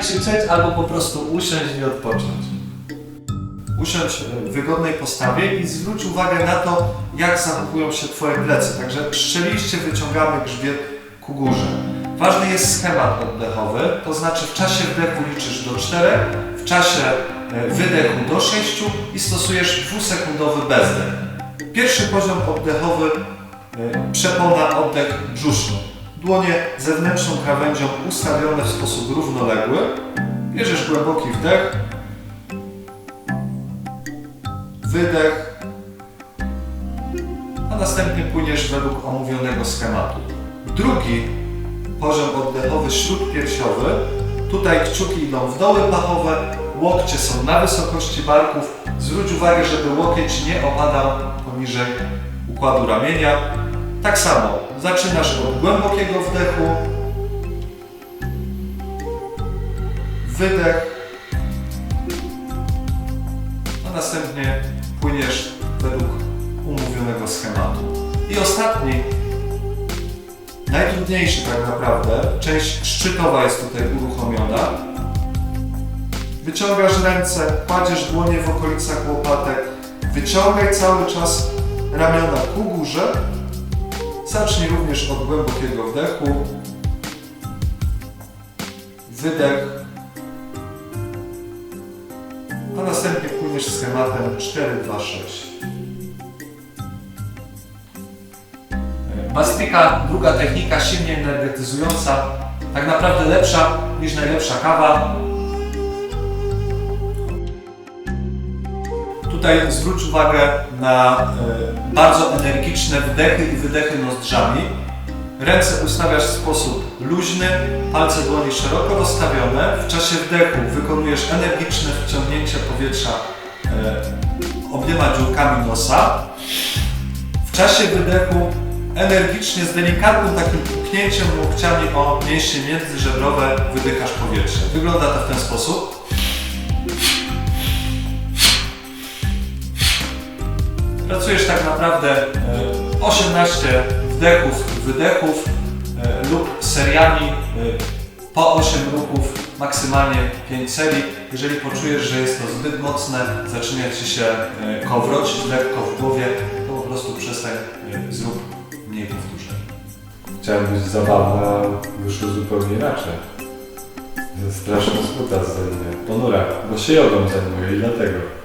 krzyczeć, albo po prostu usiąść i odpocząć. Usiądź w wygodnej postawie i zwróć uwagę na to, jak zachowują się Twoje plecy. Także szczeliście wyciągamy grzbiet ku górze. Ważny jest schemat oddechowy, to znaczy w czasie wdechu liczysz do 4, w czasie e, wydechu do 6 i stosujesz dwusekundowy bezdech. Pierwszy poziom oddechowy e, przepona oddech brzuszny. Dłonie zewnętrzną krawędzią ustawione w sposób równoległy. Bierzesz głęboki wdech, wydech, a następnie płyniesz według omówionego schematu. Drugi poziom oddechowy śródpiersiowy. Tutaj kciuki idą w doły pachowe, łokcie są na wysokości barków. Zwróć uwagę, żeby łokieć nie opadał poniżej układu ramienia. Tak samo zaczynasz od głębokiego wdechu, wydech, a następnie płyniesz według umówionego schematu. I ostatni, najtrudniejszy tak naprawdę, część szczytowa jest tutaj uruchomiona. Wyciągasz ręce, kładziesz dłonie w okolicach łopatek, wyciągaj cały czas ramiona ku górze. Zacznij również od głębokiego wdechu, wydech, a następnie płyniesz schematem 4-2-6. Mastyka, druga technika, silnie energetyzująca, tak naprawdę lepsza niż najlepsza kawa. Tutaj zwróć uwagę na e, bardzo energiczne wdechy i wydechy nozdrzami. Ręce ustawiasz w sposób luźny, palce dłoni szeroko rozstawione. W czasie wdechu wykonujesz energiczne wciągnięcie powietrza e, obiema dziurkami nosa. W czasie wydechu energicznie, z delikatnym takim puknięciem łokciami o mięśnie międzyżebrowe wydychasz powietrze. Wygląda to w ten sposób. Pracujesz tak naprawdę e, 18 wdechów, wydechów e, lub seriami e, po 8 ruchów, maksymalnie 5 serii. Jeżeli poczujesz, że jest to zbyt mocne, zaczyna Ci się e, kowrocić lekko w głowie, to po prostu przestań, e, zrób mniej powtórzeń. Chciałem być zabawny, a wyszło zupełnie inaczej. Straszna smuta ze mnie. Ponura, bo się jogą zajmuję i dlatego.